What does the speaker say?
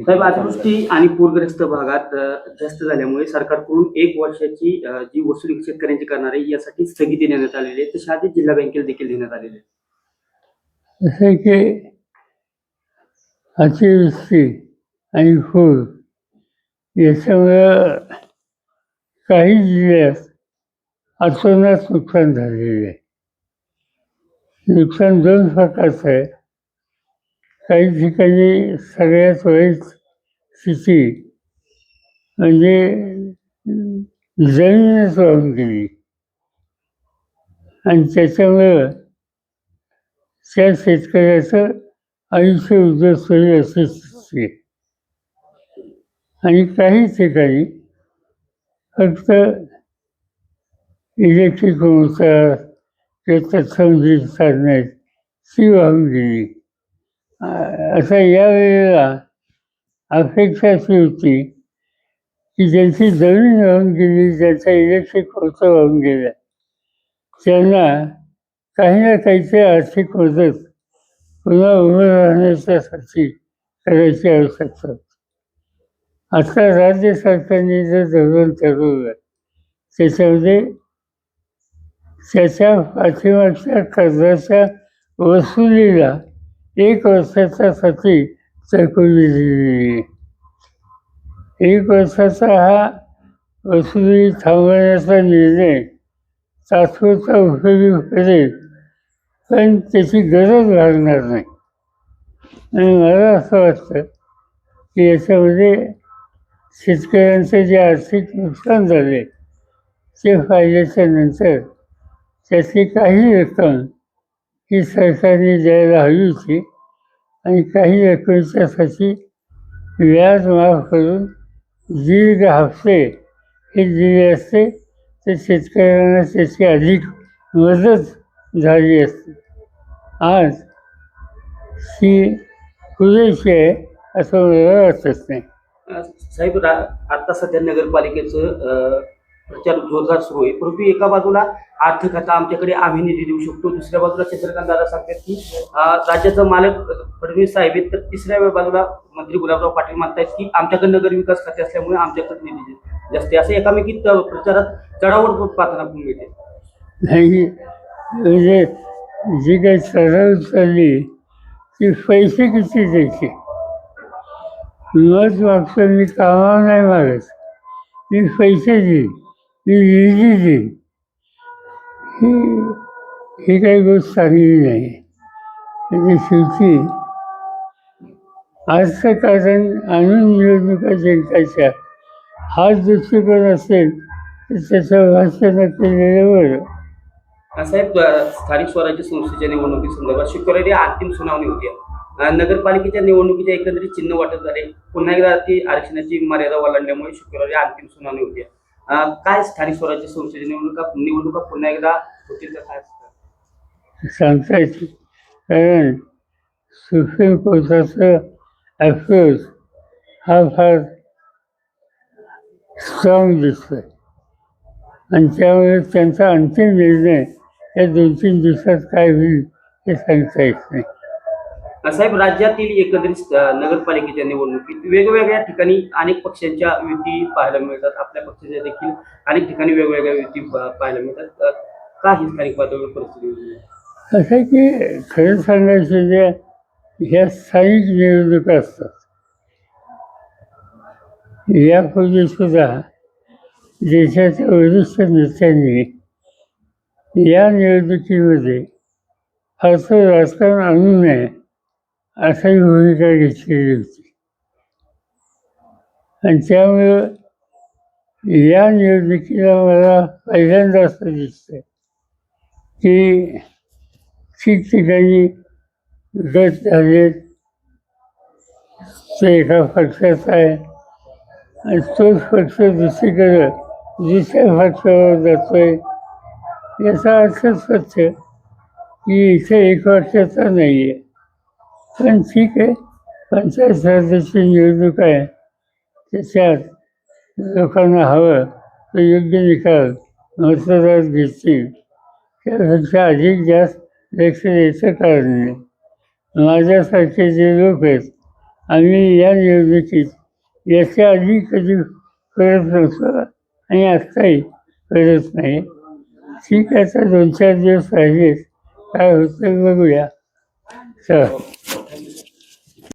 साहेब अतिवृष्टी आणि पूरग्रस्त भागात अ, जास्त झाल्यामुळे सरकारकडून एक वर्षाची अ, जी वसुली शेतकऱ्यांची करणार आहे यासाठी स्थगिती देण्यात आलेली आहे. तशी आधी जिल्हा बँकेला देखील देण्यात आलेली आहे जसे की अतिवृष्टी आणि पूर याच्यामुळं काही जिल्ह्यात अतोनात नुकसान झालेलं. आहे नुकसान दोन प्रकारचं आहे. काही ठिकाणी सगळ्यात वाईट स्थिती म्हणजे जमीनच वाहून गेली. आणि त्याच्यामुळं त्या शेतकऱ्याचं आयुष्य उद्ध्वस्त होईल अशी स्थिती आणि काही ठिकाणी फक्त इलेक्ट्रिक मोटार किंवा तत्संबंधित साधनं आहेत ती वाहून गेली आ- या वेळेला अपेक्षा अशी होती की ज्यांची जमीन वाहून गेली ज्यांचा इलेक्ट्रिक मोटर वाहून गेला त्यांना काही ना काहीतरी आर्थिक मदत पुन्हा उभं राहण्याच्यासाठी करायची आवश्यकता आता राज्य सरकारने जे धोरण ठरवलं त्याच्यामध्ये त्याच्या पाठीमागच्या कर्जाच्या वसुलीला एक वर्षाच्यासाठी तरतुदी दिलेली एक वर्षाचा हा वसुली थांबवण्याचा निर्णय तात्पुरता उपयोगी करेल पण त्याची गरज लागणार नाही. आणि मला असं वाटतं की याच्यामध्ये शेतकऱ्यांचं जे आर्थिक नुकसान झाले ते फायद्याच्या नंतर त्याची काही रक्कम ही सरकारने द्यायला हवी होती आणि काही रकमेच्यासाठी व्याज माफ करून दीर्घ हप्ते हे दिले असते तर शेतकऱ्यांना त्याची अधिक मदत झाली असते. आज ही पुरेशी आहे असं मला वाटत नाही. साहेब रा- आता सध्या नगरपालिकेचं प्रचार जोरदार सुरू आहे. परंतु एका बाजूला आर्थिक आता आमच्याकडे आम्ही निधी देऊ शकतो दुसऱ्या बाजूला चंद्रकांत दादा सांगतात की राज्याचं राज्याचा मालक फडणवीस साहेब आहेत तर तिसऱ्या बाजूला मंत्री गुलाबराव पाटील म्हणतायत की आमच्याकडे नगर विकास खाते असल्यामुळे आमच्याकडे निधी जास्त आहे. असं एकामेकी प्रचारात चढावड पाहताना मिळते. नाही म्हणजे जी काही चढाव चालली ती पैसे किती द्यायचे मत मागतो मी कामा नाही मागत मी पैसे देईन. ही ही काही गोष्ट चांगली नाही म्हणजे शेवटी आजचं कारण आणून निवडणुका जिंकायच्या. हा दृष्टिकोन असेल तर त्याचं भाष्य केलेलं बरं. साहेब स्थानिक स्वराज्य संस्थेच्या निवडणुकी संदर्भात शुक्रवारी अंतिम सुनावणी होती. नगरपालिकेच्या निवडणुकीच्या एकंदरीत चिन्ह वाटत झाले. पुन्हा एकदा ती आरक्षणाची मर्यादा ओलांडल्यामुळे शुक्रवारी अंतिम सुनावणी होती. काय स्थानिक स्वराज्य संस्थेच्या निवडणुका निवडणुका पुन्हा एकदा होतील तर काय? सांगता येते कारण सुप्रीम कोर्टाचा अप्रोच हा फार स्ट्रॉंग दिसतोय. आणि त्यामुळे त्यांचा अंतिम निर्णय या दोन तीन दिवसात काय होईल हे सांगता येत नाही. साहेब राज्यातील एकत्रित नगरपालिकेच्या निवडणुकीत वेगवेगळ्या ठिकाणी अनेक पक्षांच्या युती पाहायला मिळतात. आपल्या पक्षाच्या देखील अनेक ठिकाणी वेगवेगळ्या युती पा- पाहायला मिळतात. का ही स्थानिक पातळीवर परिस्थिती असं आहे की खरं सांगायचं जे ह्या स्थानिक निवडणुका असतात. यापूर्वी सुद्धा देशाच्या वरिष्ठ नेत्यांनी या निवडणुकीमध्ये फारसं राजकारण आणू नये अशी भूमिका घेतलेली होती. आणि त्यामुळं या निवडणुकीला मला पहिल्यांदा असं दिसतं की ठिकठिकाणी गट झालेत ते एका पक्षाचा आहे आणि तोच पक्ष दुसरीकडं दुसऱ्या पक्षावर आहे याचा अर्थ स्वच्छ की इथे एक वर्षाचा नाही आहे पण ठीक आहे. पंचायत समितीची निवडणूक आहे. त्याच्यात लोकांना हवं तो योग्य निकाल मतदार घेतील. त्यापेक्षा अधिक जास्त लक्ष द्यायचं कारण नाही. माझ्यासारखे जे लोक आहेत आम्ही या निवडणुकीत याच्या आधी कधी करत नव्हतं आणि आत्ताही करत नाही. ठीक आहे तर दोन चार दिवस राहिलेत. काय होतं बघूया. चला.